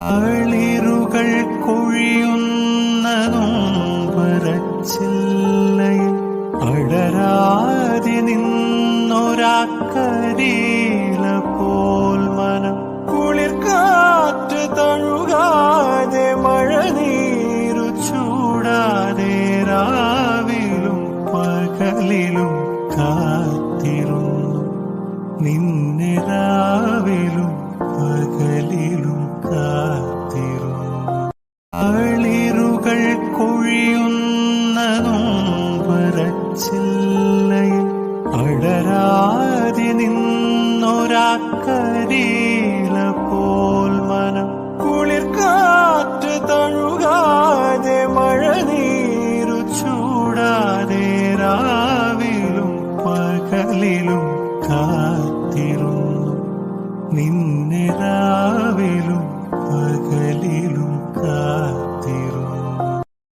അളിറുകൾ കൊഴിയുന്നതും വരച്ചില്ലയിൽ അടരാതെ നിന്നൊരാക്കരിയില പോൽ മനം. കുളിർ തഴുകാതെ മഴ നീരു ചൂടാതെ രാവിലും പകലിലും കാത്തിരുന്നു. നിന്നെ രാവിലും അളിറുകൾ കൊഴിയുന്നതും വരച്ചില്ലയിൽ അടരാതി നിന്നൊരാക്കരിയില പോൽ മനം. കുളിർ കാറ്റ് തഴുകാതെ മഴ നീരു ചൂടാതെ രാവിലും പകലിലും കാത്തിരുന്നു. നിന്നെ രാവിലും